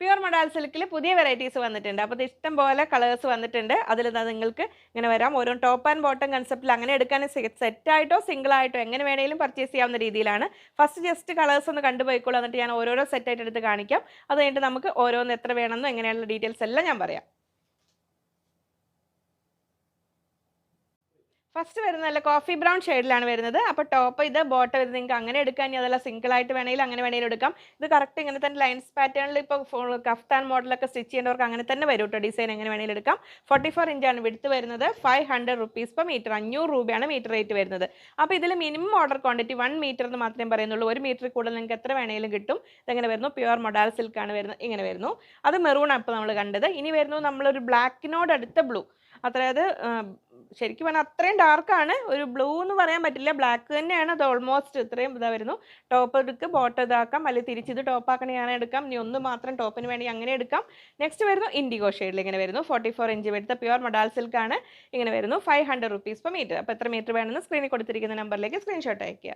Pure modal സിൽക്കിൽ പുതിയ varieties വന്നിട്ടുണ്ട്. അപ്പോൾ ഇഷ്ടം പോലെ കളേഴ്സ് വന്നിട്ടുണ്ട്. അതിൽ നിന്ന് നിങ്ങൾക്ക് ഇങ്ങനെ വരാം. ഓരോ ടോപ്പ് ആൻഡ് ബോട്ടം കൺസെപ്റ്റിൽ അങ്ങനെ എടുക്കാൻ സെറ്റായിട്ടോ സിംഗിൾ ആയിട്ടോ എങ്ങനെ വേണമെങ്കിലും പർച്ചേസ് ചെയ്യാവുന്ന രീതിയിലാണ്. ഫസ്റ്റ് ജസ്റ്റ് കളേഴ്സ് ഒന്ന് കണ്ടുപോയിക്കോളൂ എന്നിട്ട് ഞാൻ ഓരോരോ സെറ്റായിട്ട് എടുത്ത് കാണിക്കാം. അത് കഴിഞ്ഞിട്ട് നമുക്ക് ഓരോന്ന് എത്ര വേണമെന്നും എങ്ങനെയുള്ള ഡീറ്റെയിൽസ് എല്ലാം ഞാൻ പറയാം. ഫസ്റ്റ് വരുന്ന നല്ല കോഫി ബ്രൗൺ ഷെയ്ഡിലാണ് വരുന്നത്. അപ്പോൾ ടോപ്പ് ഇത് ബോട്ടം ഇത് നിങ്ങൾക്ക് അങ്ങനെ എടുക്കാൻ അതല്ല സിംഗിൾ ആയിട്ട് വേണമെങ്കിൽ അങ്ങനെ വേണമെങ്കിലും എടുക്കാം. ഇത് കറക്റ്റ് ഇങ്ങനെ തന്നെ ലൈൻസ് പാറ്റേണിൽ ഇപ്പോൾ കഫ്താൻ മോഡലൊക്കെ സ്റ്റിച്ച് ചെയ്യേണ്ടവർക്ക് അങ്ങനെ തന്നെ വരും കേട്ടോ ഡിസൈൻ എങ്ങനെ വേണമെങ്കിലും എടുക്കാം. ഫോർട്ടി ഫോർ ഇഞ്ചാണ് വിടുത്ത് വരുന്നത്. Five hundred rupees per metre അഞ്ഞൂറ് രൂപയാണ് മീറ്റർ റേറ്റ് വരുന്നത്. അപ്പോൾ ഇതിൽ minimum order quantity one metre എന്ന് മാത്രമേ പറയുന്നുള്ളൂ. ഒരു മീറ്റർ കൂടുതൽ നിങ്ങൾക്ക് എത്ര വേണമെങ്കിലും കിട്ടും. ഇതെങ്ങനെ വരുന്നു? പ്യുവർ മൊഡാൽ സിൽക്കാണ് വരുന്നത്. ഇങ്ങനെ വരുന്നു. അത് മെറൂൺ അപ്പോൾ നമ്മൾ കണ്ടത്. ഇനി വരുന്നു നമ്മളൊരു ബ്ലാക്കിനോട് അടുത്ത ബ്ലൂ അതായത് ശരിക്കും പറഞ്ഞാൽ അത്രയും ഡാർക്കാണ് ഒരു ബ്ലൂ എന്ന് പറയാൻ പറ്റില്ല. ബ്ലാക്ക് തന്നെയാണ്. അത് ഓൾമോസ്റ്റ് ഇത്രയും ഇതാ വരുന്നു. ടോപ്പ് എടുക്ക് ബോട്ടം ഇതാക്കാം. അല്ലെങ്കിൽ തിരിച്ചിത് ടോപ്പ് ആക്കണേ ഞാൻ എടുക്കാം. ഇനി ഒന്ന് മാത്രം ടോപ്പിന് വേണ്ടി അങ്ങനെ എടുക്കാം. നെക്സ്റ്റ് വരുന്നു ഇൻഡിഗോ ഷെയ്ഡിൽ ഇങ്ങനെ വരുന്നു. ഫോർട്ടി ഫോർ ഇഞ്ച് എടുത്ത പ്യുവർ മഡാൽ സിൽക്കാണ് ഇങ്ങനെ വരുന്നു. Five hundred rupees per metre അപ്പോൾ എത്ര മീറ്റർ വേണമെന്ന് സ്ക്രീനിൽ കൊടുത്തിരിക്കുന്ന നമ്പറിലേക്ക് സ്ക്രീൻഷോട്ട് അയയ്ക്കുക.